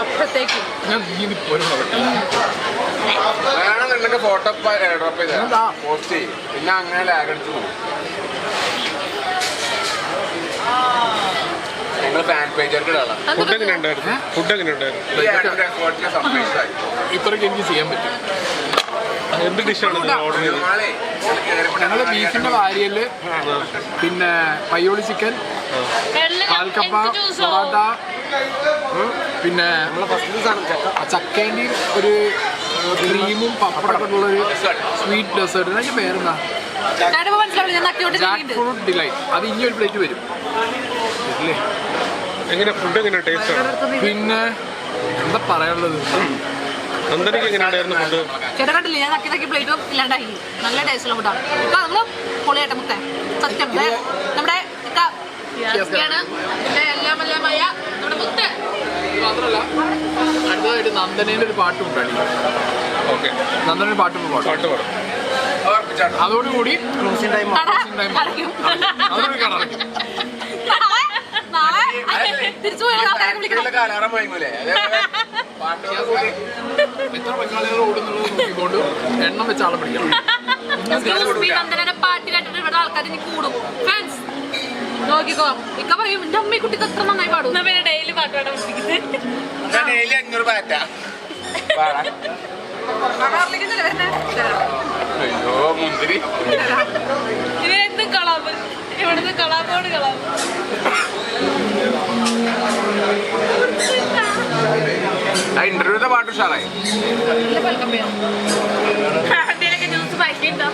അപ്പത്തേക്ക് ഞാൻ നീന്തി പോലും വേണമെന്നുണ്ടെങ്കിൽ ഫോട്ടോ ഡ്രോപ്പ്? ചെയ്താ പോസ്റ്റ് ചെയ്യും. പിന്നെ അങ്ങനെ ലാഗ് അടിച്ചു പോകും. ഫുഡ് എങ്ങനെ ഉണ്ടായിരുന്നു ഫുഡ് എങ്ങനെ ഉണ്ടായിരുന്നു ഈ ആഡിന്റെ എഫേർട്ടിന് സർപ്രൈസ് ആയി. ഇത്രയ്ക്ക് എനിക്ക് ചെയ്യാൻ പറ്റും. എന്ത് ഡിഷാണ് ഓർഡർ ചെയ്തത്? ഞങ്ങൾ ബീഫിന്റെ വാരിയൽ പിന്നെ പയ്യോളി ചിക്കൻ പാൽക്കപ്പ പൊറോട്ട ഉം, സാധനം ആ ചക്കേന്റെ ഒരു ക്രീമും പപ്പടൊക്കെ ഉള്ള ഒരു സ്വീറ്റ് ഡെസേർട്ട് അതിന്റെ പേരെന്താ? ജാക്ക് ഫ്രൂട്ട് ഡിലൈറ്റ് അത് ഇനി ഒരു പ്ലേറ്റ് വരും. എങ്ങനെ? ഫുഡ് എങ്ങനെ ടേസ്റ്റ് പിന്നെ എന്താ പറയാനുള്ളത്? ഫുഡ് ചേട്ടൻ കണ്ടില്ലേ? ഞാൻ നക്കി നക്കി പ്ലേറ്റും ഇല്ലാണ്ടാക്കി നല്ല ടേസ്റ്റുള്ള ഫുഡാണ് ഇപ്പൊ നമ്മൾ പൊളിയാട്ടെ മുത്തേ. സത്യം. നമ്മുടെ എല്ലാം എല്ലാമായ നമ്മുടെ മുത്ത് മാത്രമല്ല നന്ദനേന്റെ ഒരു പാട്ട് ഉണ്ടായി ഓക്കെ. നന്ദനൊരു പാട്ട് പാടും. പാട്ട് പാടും. അതോടുകൂടി. അടയ്ക്കും. ടൈം എത്ര ബംഗാളികൾ ഓടുന്നുള്ളത് നോക്കിക്കൊണ്ട് എണ്ണം വെച്ച് ആളെ പിടിക്കണം. പാട്ട് കേട്ടിട്ട് ഇവിടെ ആൾക്കാർ ഇനി കൂടും. ഫാൻസ് നോക്കിക്കോ. ഇക്ക പറയും എന്റെ അമ്മ കുട്ടി ഇത് എത്ര നന്നായി പാടും. ഡെയിലി പാട്ട് ഡെയിലി അഞ്ഞൂറ് പാറ്റ. അയ്യോ മുന്തിരി. ഇവരെന്തും കളാബ് ഇവിടുന്ന് കളാബോട് കളാബ് ആ ഇന്റർവ്യൂത്തെ പാട്ട് ഉഷാറായി. ജ്യൂസ് വായിക്കണ്ടോ